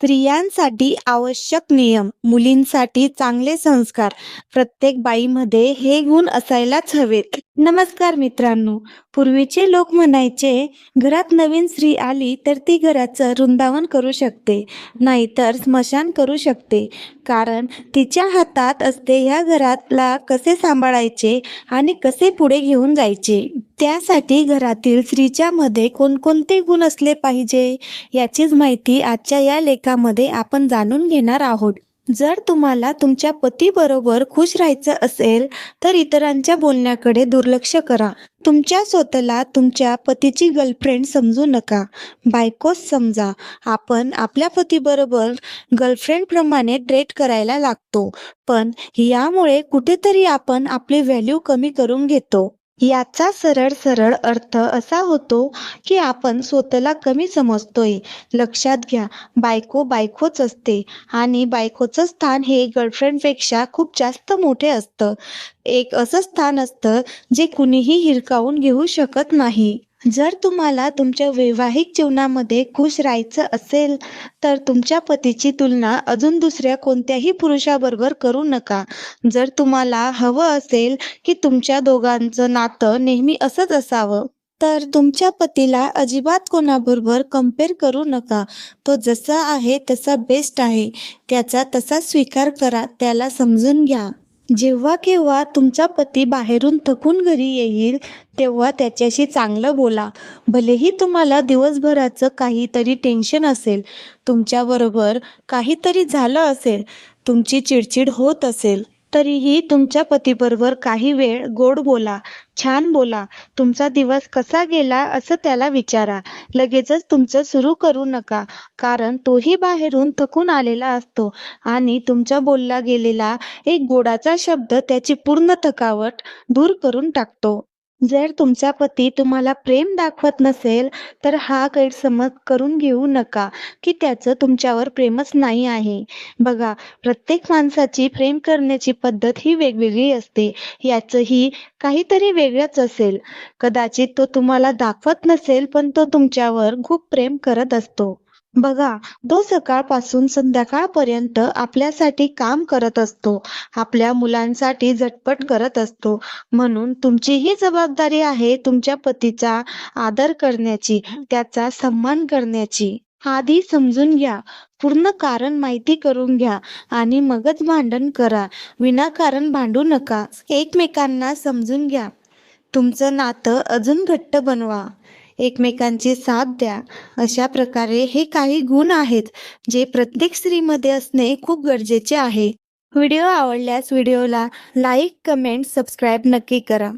स्त्रियांसाठी आवश्यक नियम मुलींसाठी चांगले संस्कार प्रत्येक बाईमध्ये हे गुण असायलाच हवेत. नमस्कार मित्रांनो पूर्वीचे लोक म्हणायचे घरात नवीन स्त्री आली तर ती घराचं रुंदावन करू शकते नाहीतर स्मशान करू शकते. कारण तिच्या हातात असते ह्या घरातला कसे सांभाळायचे आणि कसे पुढे घेऊन जायचे? त्यासाठी घरातील स्त्रीच्यामध्ये कोणकोणते गुण असले पाहिजे याचीच माहिती आजच्या या लेखामध्ये आपण जाणून घेणार आहोत. जर तुम्हाला तुमच्या पतीबरोबर खुश राहायचं असेल तर इतरांच्या बोलण्याकडे दुर्लक्ष करा. तुमच्या स्वतःला तुमच्या पतीची गर्लफ्रेंड समजू नका. बायकोच समजा. आपण आपल्या पतीबरोबर गर्लफ्रेंडप्रमाणे ट्रेट करायला लागतो. पण यामुळे कुठेतरी आपण आपली व्हॅल्यू कमी करून घेतो. याचा सरळ सरळ अर्थ असा होतो की आपण स्वतःला कमी समजतोय. लक्षात घ्या बायको बायकोच असते आणि बायकोचं स्थान हे गर्लफ्रेंडपेक्षा खूप जास्त मोठे असतं. एक असं स्थान असतं जे कुणीही हिरकावून घेऊ शकत नाही. जर तुम्हाला तुमच्या वैवाहिक जीवनामध्ये खुश राहायचं असेल तर तुमच्या पतीची तुलना अजून दुसऱ्या कोणत्याही पुरुषाबरोबर करू नका. जर तुम्हाला हवं असेल की तुमच्या दोघांचं नातं नेहमी असंच असावं तर तुमच्या पतीला अजिबात कोणाबरोबर कंपेअर करू नका. तो जसा आहे तसा बेस्ट आहे. त्याचा तसा स्वीकार करा त्याला समजून घ्या. जेव्हा केव्हा तुमचा पती बाहेरून थकून घरी येईल तेव्हा त्याच्याशी चांगलं बोला. भलेही तुम्हाला दिवसभराचं काहीतरी टेन्शन असेल तुमच्याबरोबर काहीतरी झालं असेल तुमची चिडचिड होत असेल. तरीही तुमच्या पतीबरोबर काही वेळ गोड बोला छान बोला. तुमचा दिवस कसा गेला असं त्याला विचारा. लगेचच तुमचं सुरू करू नका कारण तोही बाहेरून थकून आलेला असतो. आणि तुमचा बोलला गेलेला एक गोडाचा शब्द त्याची पूर्ण थकावट दूर करून टाकतो. जर तुमचा पती तुम्हाला प्रेम दाखवत नसेल तर हा गैरसमज करून घेऊ नका की त्याचं तुमच्यावर प्रेमच नाही आहे. बघा प्रत्येक माणसाची प्रेम करण्याची पद्धत ही वेगवेगळी असते. याचंही काहीतरी वेगळंच असेल. कदाचित तो तुम्हाला दाखवत नसेल पण तो तुमच्यावर खूप प्रेम करत असतो. बघा तो सकाळपासून संध्याकाळपर्यंत आपल्यासाठी काम करत असतो. आपल्या मुलांसाठी झटपट करत असतो. म्हणून तुमची ही जबाबदारी आहे तुमच्या पतीचा आदर करण्याची त्याचा सन्मान करण्याची. आधी समजून घ्या पूर्ण कारण माहिती करून घ्या आणि मगच भांडण करा. विनाकारण भांडू नका. एकमेकांना समजून घ्या. तुमचं नातं अजून घट्ट बनवा. एकमेकांची साथ द्या. अशा प्रकारे हे काही गुण आहेत जे प्रत्येक स्त्रीमध्ये असणे खूप गरजेचे आहे. व्हिडिओ आवडल्यास व्हिडिओला लाईक कमेंट सबस्क्राईब नक्की करा.